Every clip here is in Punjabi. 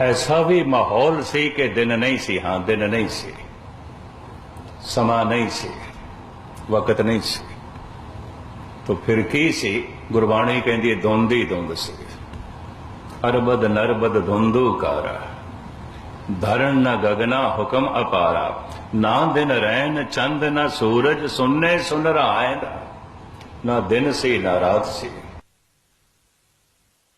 ਐਸਾ ਵੀ ਮਾਹੌਲ ਸੀ ਕਿ ਦਿਨ ਨਹੀਂ ਸੀ, ਹਾਂ, ਦਿਨ ਨਹੀਂ ਸੀ। ਸਮਾਂ ਨਹੀਂ ਸੀ, ਵਕਤ ਨਹੀਂ ਸੀ। ਤਾਂ ਫਿਰ ਕੀ ਸੀ? ਗੁਰਬਾਣੀ ਕਹਿੰਦੀ ਹੈ, ਧੁੰਦ ਹੀ ਧੁੰਦ ਸੀ। ਅਰਬਦ ਨਰਬਦ ਧੁੰਦੂ ਕਾਰਾ। ਧਰਨ ਨ ਗਗਨਾ ਹੁਕਮ ਅਪਾਰਾ। ਨਾ ਦਿਨ ਰਹਿਣ ਚੰਦ ਨਾ ਸੂਰਜ ਸੁਨਨੇ ਸੁਨ ਰਹਾਇ ਨਾ ਦਿਨ ਸੀ, ਨਾ ਰਾਤ ਸੀ।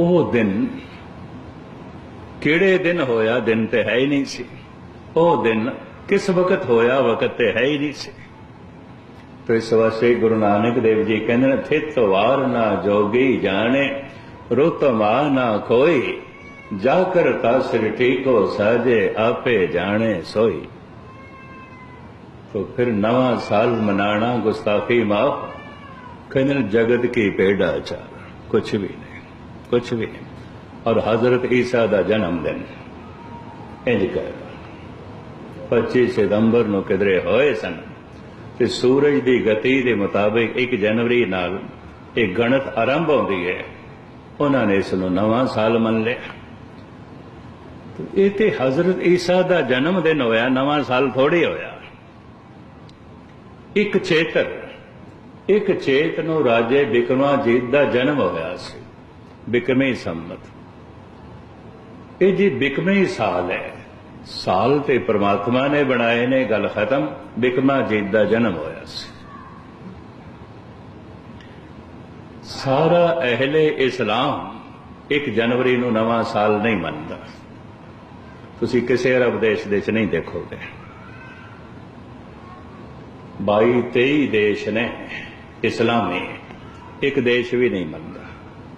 ਉਹ ਦਿਨ ਕਿਹੜੇ ਦਿਨ ਹੋਇਆ? ਦਿਨ ਤੇ ਹੈ ਹੀ ਨਹੀਂ ਸੀ। ਉਹ ਦਿਨ ਕਿਸ ਵਕਤ ਹੋਇਆ? ਵਕਤ ਤੇ ਹੈ ਹੀ ਨਹੀਂ ਸੀ। ਤੇ ਇਸ ਵਾਸਤੇ ਗੁਰੂ ਨਾਨਕ ਦੇਵ ਜੀ ਕਹਿੰਦੇ ਨੇ, ਥਿਤ ਵਾਰ ਨਾ ਜੋਗੀ ਜਾਣੇ ਰੁਤਮਾ ਨਾ ਕੋਈ ਜਾ ਕਰ ਤਾ ਸ੍ਰਿਟੀ ਕੋ ਸਾਜੇ, ਆਪੇ ਜਾਣੇ ਸੋਈ। ਤੋ ਫਿਰ ਨਵਾਂ ਸਾਲ ਮਨਾਣਾ, ਗੁਸਤਾਖੀ ਮਾਫ। ਕਹਿੰਦੇ ਜਗਤ ਕੀ ਪੇੜਾ ਚਾਰ, ਕੁਛ ਵੀ ਨਹੀਂ। ਕੁਝ ਵੀ ਔਰ ਹਜ਼ਰਤ ਈਸਾ ਦਾ ਜਨਮ ਦਿਨ। ਇੰਜ ਕਰ 25 ਸਤੰਬਰ ਨੂੰ ਕਿਦਰੇ ਹੋਏ ਸਨ ਤੇ ਸੂਰਜ ਦੀ ਗਤੀ ਦੇ ਮੁਤਾਬਿਕ 1 ਜਨਵਰੀ ਨਾਲ ਇਹ ਗਣਤ ਆਰੰਭ ਹੁੰਦੀ ਹੈ। ਉਹਨਾਂ ਨੇ ਇਸ ਨੂੰ ਨਵਾਂ ਸਾਲ ਮੰਨ ਲਿਆ। ਇਹ ਤੇ ਹਜ਼ਰਤ ਈਸਾ ਦਾ ਜਨਮ ਦਿਨ ਹੋਇਆ, ਨਵਾਂ ਸਾਲ ਥੋੜੇ ਹੋਇਆ। ਇੱਕ ਚੇਤਰ, ਇੱਕ ਚੇਤ ਨੂੰ ਰਾਜੇ ਬਿਕਰਮਾ ਜੀਤ ਦਾ ਜਨਮ ਹੋਇਆ ਸੀ। ਬਿਕਰਮੀ ਸੰਮਤ। ਇਹ ਜੀ ਬਿਕਮੇ ਸਾਲ ਹੈ। ਸਾਲ ਤੇ ਪ੍ਰਮਾਤਮਾ ਨੇ ਬਣਾਏ ਨੇ ਗੱਲ ਖਤਮ, ਬਿਕਮਾ ਜੀਤ ਦਾ ਜਨਮ ਹੋਇਆ ਸੀ। ਸਾਰਾ ਅਹਲੇ ਇਸਲਾਮ 1 ਜਨਵਰੀ ਨੂੰ ਨਵਾਂ ਸਾਲ ਨਹੀਂ ਮੰਨਦਾ। ਤੁਸੀਂ ਕਿਸੇ ਅਰਬ ਦੇਸ਼ ਦੇ ਚ ਨਹੀਂ ਦੇਖੋਗੇ। 22 23 ਦੇਸ਼ ਨੇ ਇਸਲਾਮੀ, ਇੱਕ ਦੇਸ਼ ਵੀ ਨਹੀਂ ਮੰਨਦਾ।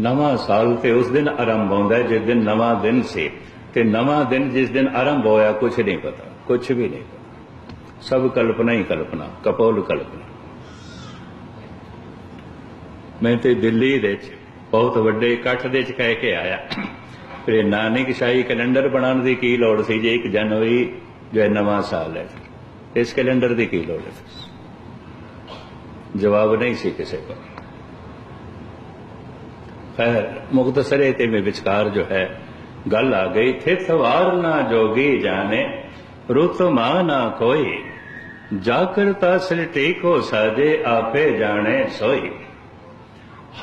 ਨਵਾਂ ਸਾਲ ਤੇ ਉਸ ਦਿਨ ਆਰੰਭ ਹੁੰਦਾ ਜਿਸ ਦਿਨ ਨਵਾਂ ਦਿਨ ਸੀ। ਤੇ ਨਵਾਂ ਦਿਨ ਜਿਸ ਦਿਨ ਆਰੰਭ ਹੋਇਆ ਕੁਝ ਨਹੀਂ ਪਤਾ ਕੁਝ ਵੀ ਨਹੀਂ ਪਤਾ। ਸਭ ਕਲਪਨਾ ਹੀ ਕਲਪਨਾ, ਕਪੋਲ ਕਲਪਨਾ। ਮੈਂ ਤੇ ਦਿੱਲੀ ਦੇ ਵਿੱਚ ਬਹੁਤ ਵੱਡੇ ਇਕੱਠ ਦੇ ਵਿੱਚ ਕਹਿ ਕੇ ਆਇਆ। ਫਿਰ ਨਾਨਕ ਸ਼ਾਹੀ ਕੈਲੰਡਰ ਬਣਾਉਣ ਦੀ ਕੀ ਲੋੜ ਸੀ ਜੇ? 1 ਜਨਵਰੀ ਜੋ ਨਵਾਂ ਸਾਲ ਹੈ। ਇਸ ਕੈਲੰਡਰ ਦੀ ਕੀ ਲੋੜ ਹੈ? ਜਵਾਬ ਨਹੀਂ ਸੀ ਕਿਸੇ ਕੋਲ। ਖੈਰ ਮੁਖਤਸਰੇ ਤੇ ਮੇ ਵਿਚਕਾਰ ਜੋ ਹੈ, ਗੱਲ ਆ ਗਈ, ਥਿਤ ਵਾਰ ਨਾ ਜੋਗੀ ਜਾਣੇ, ਰੁਤ ਮਾ ਨਾ ਕੋਈ ਜਾ ਕਰਤਾ ਸਲਟੇ ਕੋ ਸਾਜੇ, ਆਪੇ ਜਾਣੇ ਸੋਈ।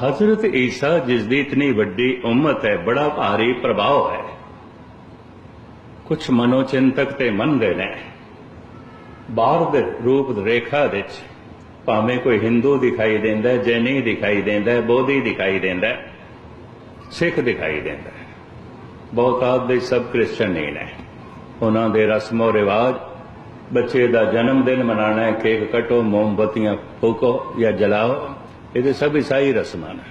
ਹਜ਼ਰਤ ਈਸਾ, ਜਿਸ ਦੀ ਇਤਨੀ ਵੱਡੀ ਉਮਤ ਹੈ, ਬੜਾ ਭਾਰੀ ਪ੍ਰਭਾਵ ਹੈ। ਕੁਝ ਮਨੋਚਿੰਤਕ ਤੇ ਮੰਨਦੇ ਨੇ। ਬਾਹਰ ਦੇ ਰੂਪ ਰੇਖਾ ਵਿੱਚ ਭਾਵੇਂ ਕੋਈ ਹਿੰਦੂ ਦਿਖਾਈ ਦਿੰਦਾ, ਜੈਨੀ ਦਿਖਾਈ ਦਿੰਦਾ, ਬੋਧੀ ਦਿਖਾਈ ਦਿੰਦਾ ਸਿੱਖ ਦਿਖਾਈ ਦਿੰਦਾ ਹੈ। ਬਹੁਤਾਤ ਦੇ ਸਭ ਕ੍ਰਿਸਚਨ ਨਹੀਂ ਨੇ। ਉਹਨਾਂ ਦੇ ਰਸਮੋ ਰਿਵਾਜ, ਬੱਚੇ ਦਾ ਜਨਮ ਦਿਨ ਮਨਾਣਾ ਹੈ, ਕੇਕ ਕਟੋ, ਮੋਮਬਤੀਆਂ ਫੂਕੋ ਜਾਂ ਜਲਾਓ ਇਹਦੇ ਸਭ ਈਸਾਈ ਰਸਮਾਂ ਨੇ।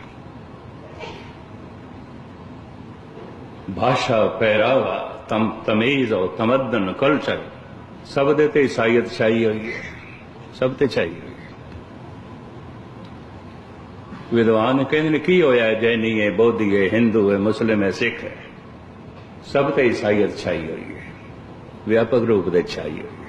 ਭਾਸ਼ਾ ਪਹਿਰਾਵਾ, ਤਮ, ਤਮੀਜ਼ ਔਰ ਤਮਦਨ, ਕਲਚਰ, ਸਭ ਦੇ ਤੇ ਈਸਾਈਅਤ ਛਾਈ ਹੋਈ ਹੈ। ਸਭ ਤੇ ਛਾਈ ਹੋਈ ਹੈ ਵਿਦਵਾਨ ਕਹਿੰਦੇ ਨੇ, ਕੀ ਹੋਇਆ ਜੈਨੀ ਹੈ, ਬੋਧੀ ਹੈ, ਹਿੰਦੂ ਹੈ, ਮੁਸਲਿਮ ਹੈ, ਸਿੱਖ ਹੈ? ਸਭ ਤੇ ਈਸਾਈਅਤ ਛਾਈ ਹੋਈ ਹੈ। ਵਿਆਪਕ ਰੂਪ ਦੇ ਛਾਈ ਹੋਈ